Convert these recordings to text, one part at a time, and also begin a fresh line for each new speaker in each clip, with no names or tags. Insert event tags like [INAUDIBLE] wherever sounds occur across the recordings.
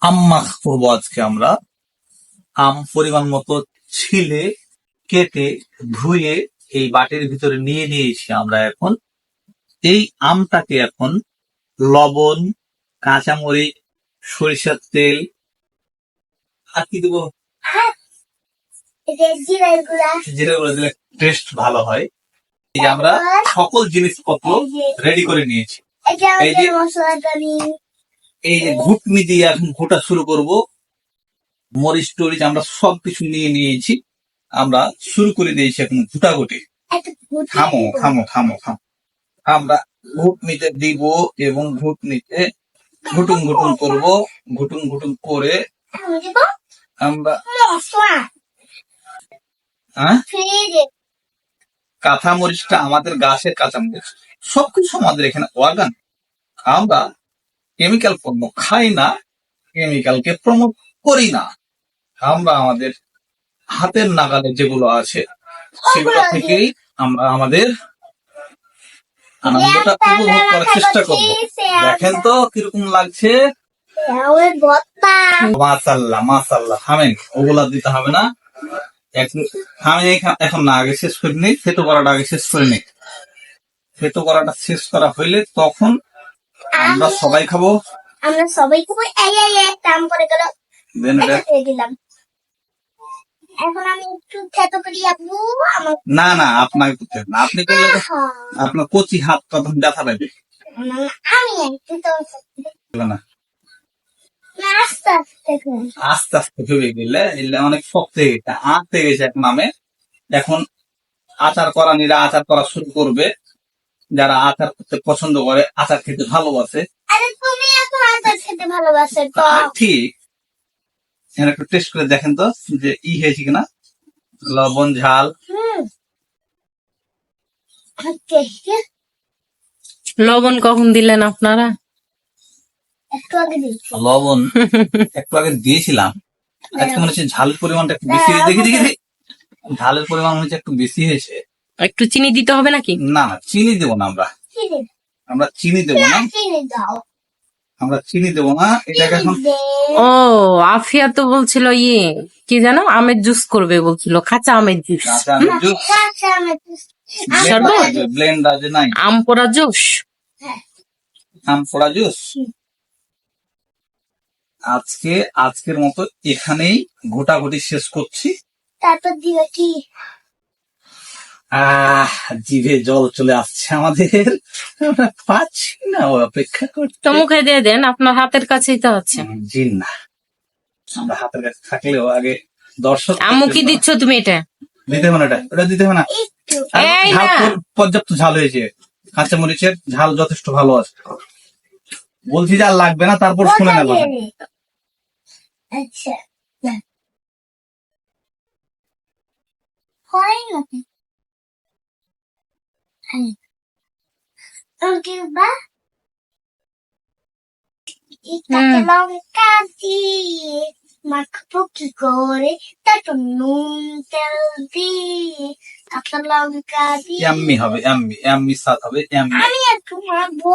আম মাখ করব আজকে আমরা। আম পরিমাণ মতো ছিলে কেটে ধুয়ে এই বাটির ভিতরে নিয়ে নিয়েছি আমরা এখন। এই আমটাকে এখন লবণ কাঁচামরিচ সরিষার তেল আর কি দেবো? যেটা করে দিলে টেস্ট ভালো হয়। এই আমরা সকল জিনিসপত্র রেডি করে নিয়েছি। এই যে- এই যে ঘুটনি দিয়ে এখন ঘোটা শুরু করব মরিচ টরিচ আমরা সবকিছু নিয়ে নিয়েছি আমরা শুরু করে দিয়েছি এখন
একটা গুটি
থামো থামো থামো থামো। আমরা ঘুটনিতে দিব এবং ঘুটনিতে ঘুটুন ঘুটুন করব ঘুটুন ঘুটুন করে আমরা হ্যাঁ? মরিচটা আমাদের গাছের কাঁচা মরিচ। সবকিছু আমাদের এখানে অর্গান। আমরা কেমিক্যাল পণ্য খাই না কেমিক্যালকে প্রমোট করি না। আমরা আমাদের হাতের নাগালে যেগুলো আছে সেগুলো থেকেই আমরা আমাদের আনন্দটা উপভোগ করার চেষ্টা করব। দেখেন তো কীরকম লাগছে। মাসাল্লাহ মাসাল্লাহ থামেন ওগুলা দিতে হবে না। এখা- এখন না আগে শেষ করে নিই থেতো করাটা আগে শেষ করে নিই থেতো করাটা শেষ করা হইলে তখন আমরা সবাই খাব?
আমরা সবাই খুব। এই এই এক কাম করে গেল।
দেন এটা
দিলাম। এখন আমি একটু থেতো করি আপু। আমার
না না আপনাকে করতে না। আপনি করলে আপনার কচি হাত তখন ব্যথা পাবে
আমি একটু তো
না।
আস্তে আস্তে
ভেবে গেলে এলে অনেক শক্ত হয়ে গেছে। আঁকতে গেছে এক নামে। এখন আচার করা নিরা আচার করা শুরু করবে। যারা আচার করতে পছন্দ করে আচার খেতে ভালোবাসে।
আরে তুমি এত আচার খেতে ভালোবাসো তো।
ঠিক এখানে একটু টেস্ট করে দেখেন তো যে ই হয়েছে কিনা। লবণ ঝাল।
লবণ কখন দিলেন আপনারা?
একটু আগে দিচ্ছি
লবণ [LAUGHS] একটু আগে দিয়েছিলাম। আজকে মনে হচ্ছে ঝালের পরিমাণটা একটু বেশি হয়েছে। দেখি দেখি দেখি। ঝালের পরিমাণ মনে হচ্ছে একটু বেশি হয়েছে।
একটু চিনি দিতে হবে নাকি?
না চিনি দেবো না আমরা।
চিনি
আমরা চিনি দেবো না। আমরা চিনি দেবো না। এটাকে এখন
ও আফিয়া তো বলছিল ইয়ে কি জানো? আমের জুস করবে বলছিল কাঁচা আমের জুস?
ব্লেন্ড আছে নাই?
আম পোড়া জুস?
আম পোড়া জুস? আজকে আজকের মতো এখানেই ঘোটাঘুটি শেষ করছি।
তারপর দিবে কি?
আহ জিভে জল চলে আসছে আমাদের। আমরা পাচ্ছি না ও অপেক্ষা করতে
মুখে দিয়ে দেন আপনার হাতের কাছেই তো আছে।
জি না। আমরা হাতের কাছে থাকলেও আগে দর্শক
আম্মু কি দিচ্ছ তুমি এটা?
দিতে হবে না এটা ওটা দিতে হবে না। পর্যাপ্ত ঝাল হয়েছে। কাঁচা মরিচের ঝাল যথেষ্ট ভালো আছে। বলছি যে আর লাগবে না তারপর শুনে নেব।
আচ্ছা না। হয় নাকি ওকে বা এটাকে
হুম।
লঙ্কা দিয়ে মাখবো কি করে তারপর নুন তেল দিয়ে কাঁচা লঙ্কা দিয়ে
এমনি হবে এমনি এমনি স্বাদ হবে এমনি
আমি একটু মাখবো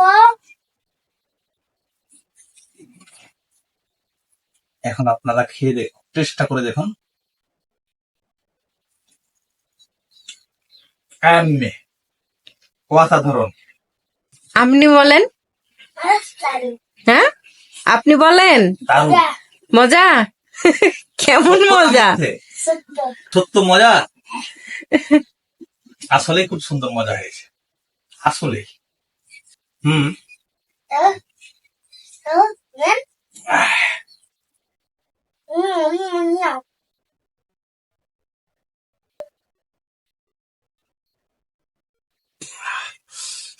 এখন আপনারা খেয়ে দেখুন চেষ্টা করে দেখুন। এমনি অসাধারণ।
আপনি বলেন। হ্যাঁ? আপনি বলেন। মজা? কেমন মজা?
সত্য
সত্য মজা? আসলে খুব সুন্দর মজা হয়েছে। আসলে। হুম।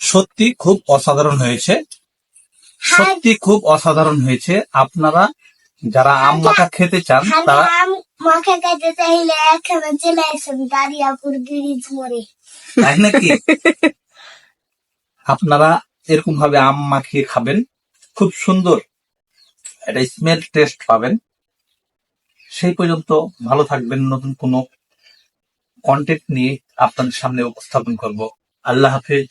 সত্যি খুব অসাধারণ হয়েছে। সত্যি খুব অসাধারণ হয়েছে। আপনারা যারা আম মাখা খেতে চান তারা
মাখা খাইতে চাইলে এখানে চলে আসুন দাঁড়িয়াপুর ব্রিজ মোড়ে।
তাই নাকি? [LAUGHS] আপনারা এরকম ভাবে আম মাখিয়ে খাবেন। খুব সুন্দর একটা স্মেল টেস্ট পাবেন। সেই পর্যন্ত ভালো থাকবেন। নতুন কোনো কন্টেন্ট নিয়ে আপনাদের সামনে উপস্থাপন করব। আল্লাহ হাফেজ।